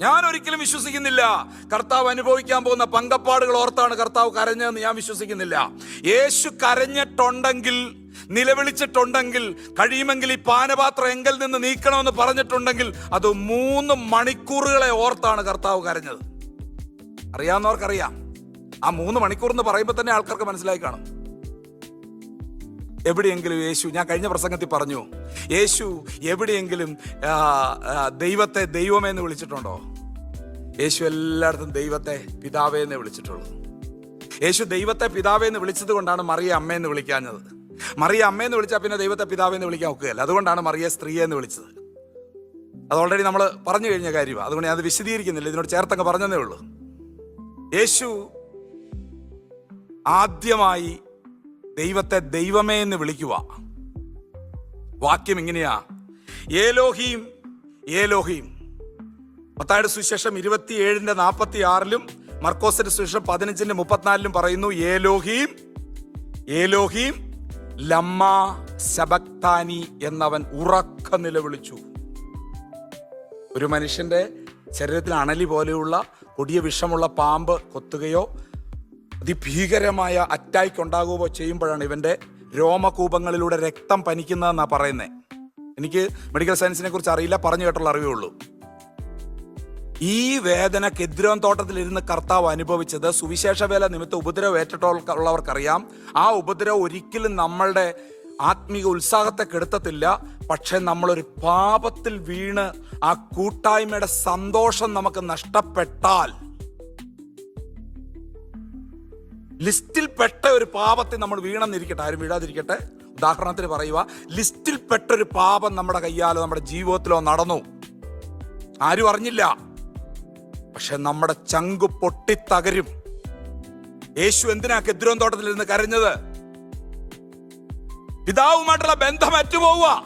ഞാൻ ഒരിക്കലും വിശ്വസിക്കുന്നില്ല. കർത്താവ് അനുഭവിക്കാൻ പോകുന്ന പങ്കപ്പാടുകൾ ഓർത്താണ് കർത്താവ് കരഞ്ഞതെന്ന് ഞാൻ വിശ്വസിക്കുന്നില്ല. യേശു കരഞ്ഞിട്ടുണ്ടെങ്കിൽ നിലവിളിച്ചിട്ടുണ്ടെങ്കിൽ കഴിയുമെങ്കിൽ ഈ പാനപാത്രം എങ്കിൽ നിന്ന് നീക്കണമെന്ന് പറഞ്ഞിട്ടുണ്ടെങ്കിൽ അത് മൂന്ന് മണിക്കൂറുകളെ ഓർത്താണ് കർത്താവ് കരഞ്ഞത്. അറിയാവുന്നവർക്കറിയാം. ആ മൂന്ന് മണിക്കൂർ എന്ന് പറയുമ്പോൾ തന്നെ ആൾക്കാർക്ക് മനസ്സിലായി കാണും. എവിടെയെങ്കിലും യേശു ഞാൻ കഴിഞ്ഞ പ്രസംഗത്തിൽ പറഞ്ഞു യേശു എവിടെയെങ്കിലും ദൈവത്തെ ദൈവമേ എന്ന് വിളിച്ചിട്ടുണ്ടോ? യേശു എല്ലായിടത്തും ദൈവത്തെ പിതാവേ എന്ന് വിളിച്ചിട്ടുള്ളൂ. യേശു ദൈവത്തെ പിതാവേ എന്ന് വിളിച്ചത് കൊണ്ടാണ് മറിയ അമ്മയെന്ന് വിളിക്കാഞ്ഞത്. മറിയ അമ്മയെന്ന് വിളിച്ചാൽ പിന്നെ ദൈവത്തെ പിതാവേ എന്ന് വിളിക്കാൻ ഒക്കുകയല്ല. അതുകൊണ്ടാണ് മറിയ സ്ത്രീയെ എന്ന് വിളിച്ചത്. അത് ഓൾറെഡി നമ്മൾ പറഞ്ഞു കഴിഞ്ഞ കാര്യമാണ് അതുകൊണ്ട് ഞാൻ അത് വിശദീകരിക്കുന്നില്ല. ഇതിനോട് ചേർത്തങ്ങ് പറഞ്ഞതേ ഉള്ളൂ. യേശു ആദ്യമായി ദൈവത്തെ ദൈവമേ എന്ന് വിളിക്കുക. വാക്യം ഇങ്ങനെയാ. ഏലോഹീം ഏലോഹീം. മത്തായുടെ സുവിശേഷം ഇരുപത്തിയേഴിന്റെ നാൽപ്പത്തി ആറിലും മർക്കോസിന്റെ സുശേഷം പതിനഞ്ചിന്റെ മുപ്പത്തിനാലിലും പറയുന്നു ഏലോഹീം ഏലോഹീം ലമ്മ ശബക്താനി എന്നവൻ ഉറക്ക നിലവിളിച്ചു. ഒരു മനുഷ്യന്റെ ശരീരത്തിൽ അണലി പോലെയുള്ള കൊടിയ വിഷമുള്ള പാമ്പ് കൊത്തുകയോ അതിഭീകരമായ അറ്റാക്ക് ഉണ്ടാകുകയോ ചെയ്യുമ്പോഴാണ് ഇവന്റെ രോമകൂപങ്ങളിലൂടെ രക്തം പനിക്കുന്നതെന്നാണ് പറയുന്നത് എനിക്ക് മെഡിക്കൽ സയൻസിനെ കുറിച്ച് അറിയില്ല പറഞ്ഞു കേട്ടുള്ള അറിവേ ഉള്ളൂ. ഈ വേദന കെദ്രോൻ തോട്ടത്തിൽ ഇരുന്ന് കർത്താവ് അനുഭവിച്ചത് സുവിശേഷ വേല നിമിത്തം ഉപദ്രവം ഏറ്റിട്ടുള്ളവർക്കറിയാം ആ ഉപദ്രവം ഒരിക്കലും നമ്മളുടെ ആത്മീക ഉത്സാഹത്തെ കെടുത്തത്തില്ല. പക്ഷെ നമ്മളൊരു പാപത്തിൽ വീണ് ആ കൂട്ടായ്മയുടെ സന്തോഷം നമുക്ക് നഷ്ടപ്പെട്ടാൽ ലിസ്റ്റിൽ പെട്ട ഒരു പാപത്തെ നമ്മൾ വീണെന്നിരിക്കട്ടെ ആരും വീഴാതിരിക്കട്ടെ. ഉദാഹരണത്തിന് പറയുക ലിസ്റ്റിൽ പെട്ട ഒരു പാപം നമ്മുടെ കയ്യാലോ നമ്മുടെ ജീവിതത്തിലോ നടന്നു. ആരും അറിഞ്ഞില്ല. പക്ഷെ നമ്മുടെ ചങ്കു പൊട്ടിത്തകരും. യേശു എന്തിനാ കെദ്രോൻ തോട്ടത്തിൽ ഇരുന്ന് കരഞ്ഞത്? പിതാവുമായിട്ടുള്ള ബന്ധം അറ്റുപോവുക.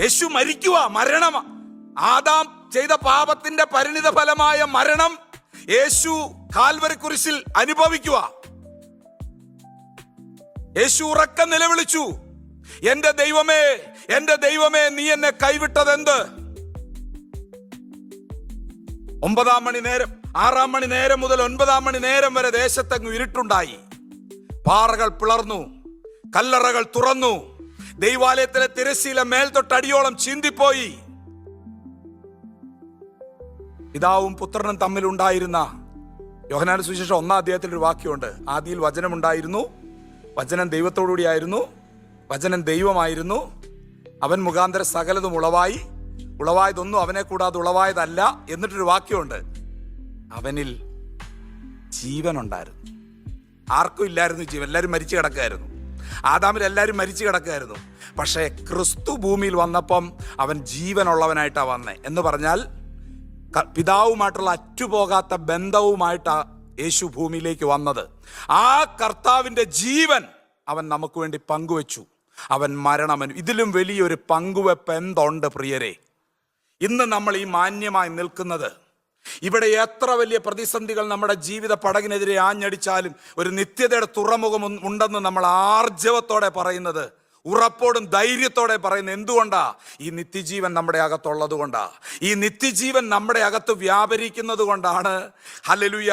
യേശു മരിക്കുക മരണം. ആദാം ചെയ്ത പാപത്തിന്റെ പരിണിത ഫലമായ മരണം യേശു കാൽവരി കുരിശിൽ അനുഭവിക്കുക. യേശു ഉറക്കം നിലവിളിച്ചു. എന്റെ ദൈവമേ എന്റെ ദൈവമേ നീ എന്നെ കൈവിട്ടത് എന്ത് ഒമ്പതാം മണി നേരം ആറാം മണി നേരം മുതൽ ഒൻപതാം മണി നേരം വരെ ദേശത്തങ്ങ് ഇരുട്ടുണ്ടായി. പാറകൾ പിളർന്നു കല്ലറകൾ തുറന്നു. ദൈവാലയത്തിലെ തിരശീല മേൽത്തൊട്ടടിയോളം ചീന്തിപ്പോയി. പിതാവും പുത്രനും തമ്മിലുണ്ടായിരുന്ന യോഹനാന സുവിശേഷം ഒന്നാം അദ്ദേഹത്തിൽ ഒരു വാക്യമുണ്ട്. ആദിയിൽ വചനമുണ്ടായിരുന്നു വചനം ദൈവത്തോടുകൂടിയായിരുന്നു വചനം ദൈവമായിരുന്നു. അവൻ മുഖാന്തര സകലതും ഉളവായി ഉളവായതൊന്നും അവനെ കൂടാതെ ഉളവായതല്ല എന്നിട്ടൊരു വാക്യമുണ്ട്. അവനിൽ ജീവനുണ്ടായിരുന്നു. ആർക്കും ഇല്ലായിരുന്നു ജീവൻ. എല്ലാവരും മരിച്ചു കിടക്കായിരുന്നു ആദാമിൽ എല്ലാവരും മരിച്ചു കിടക്കായിരുന്നു പക്ഷേ ക്രിസ്തു ഭൂമിയിൽ വന്നപ്പം അവൻ ജീവനുള്ളവനായിട്ടാണ് വന്നേ. എന്ന് പറഞ്ഞാൽ പിതാവുമായിട്ടുള്ള അറ്റുപോകാത്ത ബന്ധവുമായിട്ടാ യേശു ഭൂമിയിലേക്ക് വന്നത്. ആ കർത്താവിന്റെ ജീവൻ അവൻ നമുക്ക് വേണ്ടി പങ്കുവച്ചു. അവൻ മരണമനു ഇതിലും വലിയൊരു പങ്കുവെപ്പ് എന്തുണ്ട് പ്രിയരെ? ഇന്ന് നമ്മൾ ഈ മാന്യമായി നിൽക്കുന്നത് ഇവിടെ എത്ര വലിയ പ്രതിസന്ധികൾ നമ്മുടെ ജീവിത പടകിനെതിരെ ആഞ്ഞടിച്ചാലും ഒരു നിത്യതയുടെ തുറമുഖം ഉണ്ടെന്ന് നമ്മൾ ആർജവത്തോടെ പറയുന്നത് ഉറപ്പോടും ധൈര്യത്തോടെ പറയുന്നത് എന്തുകൊണ്ടാ? ഈ നിത്യജീവൻ നമ്മുടെ അകത്തുള്ളത് കൊണ്ടാ. ഈ നിത്യജീവൻ നമ്മുടെ അകത്ത് വ്യാപരിക്കുന്നത് കൊണ്ടാണ്. ഹലലുയ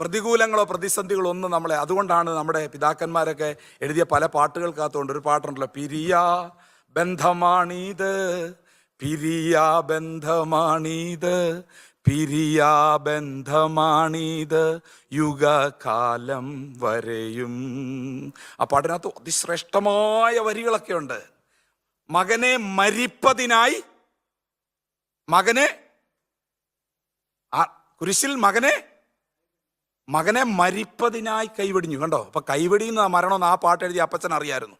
പ്രതികൂലങ്ങളോ പ്രതിസന്ധികളോ ഒന്നും നമ്മളെ അതുകൊണ്ടാണ് നമ്മുടെ പിതാക്കന്മാരൊക്കെ എഴുതിയ പല പാട്ടുകൾക്കകത്തുകൊണ്ട് ഒരു പാട്ടുണ്ടല്ലോ പിരിയ ബന്ധമാണീത് പിരിയ ബന്ധമാണീത് പിരിയ ബന്ധമാണീത് യുഗകാലം വരെയും. ആ പാട്ടിനകത്ത് അതിശ്രേഷ്ഠമായ വരികളൊക്കെ ഉണ്ട് മകനെ മരിപ്പതിനായി മകനെ കുരിശിൽ മകനെ മകനെ മരിപ്പതിനായി കൈവെടിഞ്ഞു. കണ്ടോ? അപ്പൊ കൈവെടിയുന്ന മരണമെന്ന് ആ പാട്ട് എഴുതി അപ്പച്ചൻ അറിയായിരുന്നു.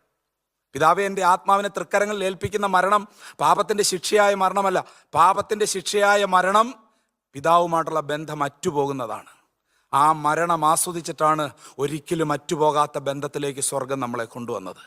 പിതാവെ എന്റെ ആത്മാവിനെ തൃക്കരങ്ങളിൽ ഏൽപ്പിക്കുന്ന മരണം പാപത്തിന്റെ ശിക്ഷയായ മരണമല്ല. പാപത്തിന്റെ ശിക്ഷയായ മരണം പിതാവുമായിട്ടുള്ള ബന്ധം അറ്റുപോകുന്നതാണ്. ആ മരണം ആസ്വദിച്ചിട്ടാണ് ഒരിക്കലും അറ്റുപോകാത്ത ബന്ധത്തിലേക്ക് സ്വർഗം നമ്മളെ കൊണ്ടുവന്നത്.